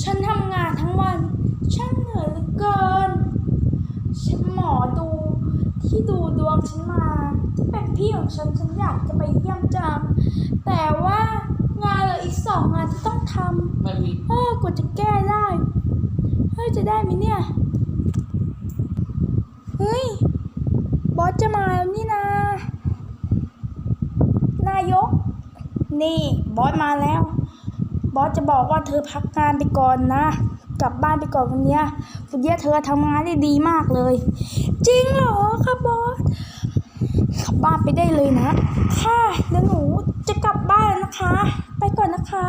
ฉันทำงานทั้งวันช่างเหนื่อยเหลือเกิน ฉันหมอดูที่ดูดวงฉันมาที่เป็นพี่ของฉันฉันอยากจะไปเยี่ยมจังแต่ว่างานเหลืออีกสองงานที่ต้องทำไม่มีเออกว่าจะแก้ได้ เฮ้ยจะได้ไหมเนี่ย เฮ้ย บอสจะมาแล้วนี่นะนายก นี่ บอสมาแล้ว บอสจะบอกว่าเธอพักงานไปก่อนนะ กลับบ้านไปก่อนวันนี้วันนี้เธอทำงานได้ดีมากเลย จริงเหรอครับบอสกลับบ้านไปได้เลยนะ ค่ะแล้วหนูจะกลับบ้านนะคะ ไปก่อนนะคะ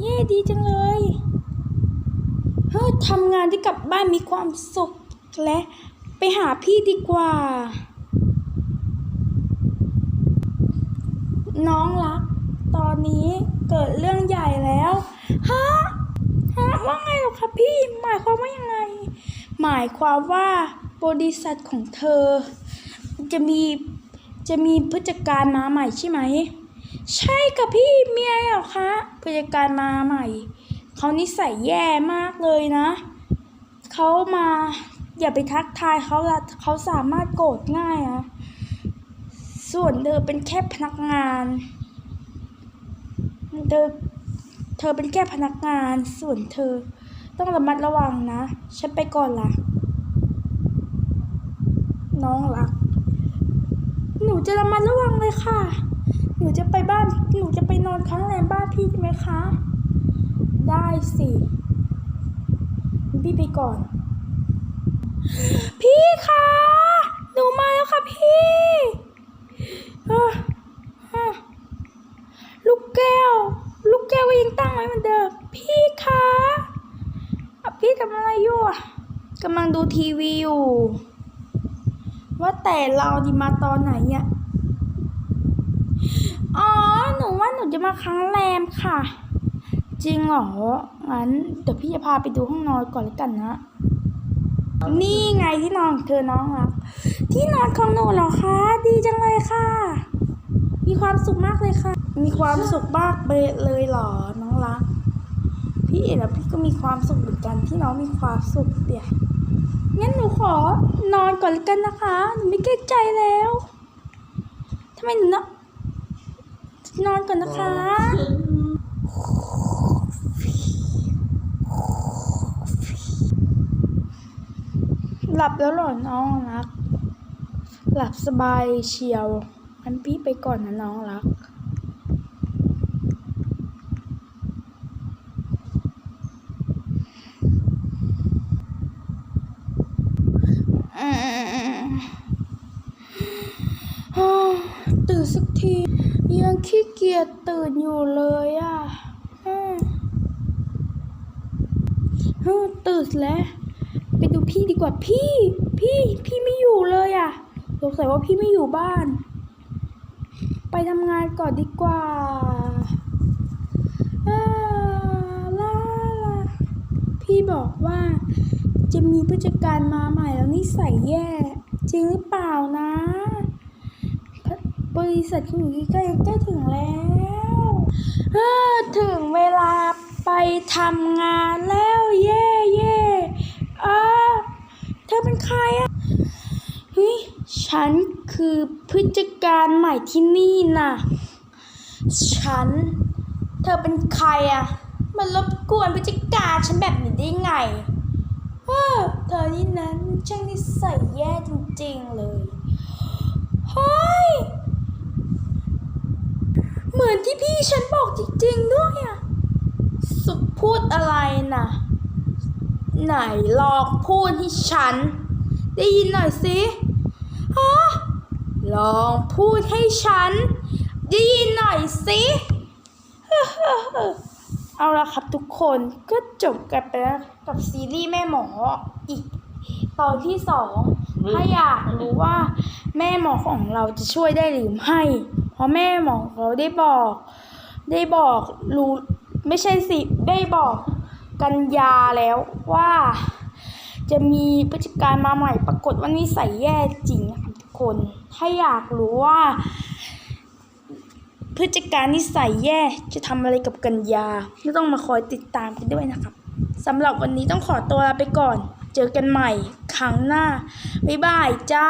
เย่ดีจังเลยเฮ้ยทำงานได้กลับบ้านมีความสุขและไปหาพี่ดีกว่า น้องรัก ตอนนี้เกิดเรื่องใหญ่แล้วฮะฮะว่าไงหรอคะพี่ หมายความว่ายังไง หมายความว่าบริษัทของเธอ จะมีจะมีผู้จัดการมาใหม่ใช่ไหม ใช่ค่ะพี่เมียเหรอคะผู้จัดการมาใหม่เขานิสัยแย่มากเลยนะเขามาอย่าไปทักทายเขาละเขาสามารถโกรธง่ายนะ ส่วนเธอเป็นแค่พนักงาน เธอ เธอเป็นแค่พนักงาน ส่วนเธอต้องระมัดระวังนะ ฉันไปก่อนละน้องรัก หนูจะระมัดระวังเลยค่ะ หนูจะไปบ้าน หนูจะไปนอนค้างแรมบ้านพี่ใช่ไหมคะ ได้สิ พี่ไปก่อน พี่คะ หนูมาแล้วค่ะพี่ ลูกแก้ว ลูกแก้วก็ยังตั้งไว้เหมือนเดิม พี่คะอะพี่ทำอะไรอยู่อะกำลังดูทีวีอยู่ ว่าแต่เราดีมาตอนไหนเนี่ยอ๋อ หนูว่าหนูจะมาค้างแรมค่ะ จริงเหรอ งั้นเดี๋ยวพี่จะพาไปดูห้องนอนก่อนแล้วกันนะ นี่ไงที่นอนของเธอน้องรักที่นอนของหนูเหรอคะดีจังเลยค่ะ มีความสุขมากเลยค่ะ มีความสุขมากเบเลยเหรอน้องรักพี่เอ๋แล้วพี่ก็มีความสุขเหมือนกันที่น้องมีความสุขเดี๋ยวงั้นหนูขอนอนก่อนแล้วกันนะคะหนูไม่เกรงใจแล้วทำไมหนูเนาะนอนก่อนนะคะ หลับแล้วหรอน้องรัก หลับสบายเชียวงั้นพี่ไปก่อนนะน้องรักอืมฮ่าตื่นสักที ยังขี้เกียจตื่นอยู่เลยอะฮึตื่นแล้ว ดูพี่ดีกว่าพี่ พี่พี่ไม่อยู่เลยอะสงสัยว่าพี่ไม่อยู่บ้าน ไปทำงานก่อนดีกว่าลาลาพี่บอกว่า จะมีผู้จัดการมาใหม่แล้วนิสัยแย่ จริงหรือเปล่านะ บริษัทของหนูใกล้ใกล้ถึงแล้วเออถึงเวลาไปทำงานแล้วเย่เย่ อเป็นใครอะเฮ้ยฉันคือผู้จัดการใหม่ที่นี่น่ะฉัน เธอเป็นใครอะมันรบกวนผู้จัดการฉันแบบนี้ได้ไงเออเธอนี่นั้นช่างนิสัยแย่จริงๆเลยเฮ้ยเหมือนที่พี่ฉันบอกจริงๆด้วยอะสุดพูดอะไรนะ ไหนลองพูดให้ฉัน ได้ยินหน่อยสิฮะลองพูดให้ฉัน ได้ยินหน่อยสิเอาละครับทุกคนก็จบกันไปแล้วกับซีรีส์แม่หมออีก ตอนที่สองถ้าอยากรู้ว่า แม่หมอของเราจะช่วยได้หรือไม่ เพราะแม่หมอของเราได้บอก ได้บอกรู้ไม่ใช่สิได้บอก กันยาแล้วว่า จะมีผู้จัดการมาใหม่ปรากฏว่านิสัยแย่จริงนะครับทุกคน ถ้าอยากรู้ว่าผู้จัดการนิสัยแย่จะทำอะไรกับกัญญาไม่ต้องมาคอยติดตามกันด้วยนะครับสำหรับวันนี้ต้องขอตัวลาไปก่อน เจอกันใหม่ครั้งหน้า บ๊ายบายจ้า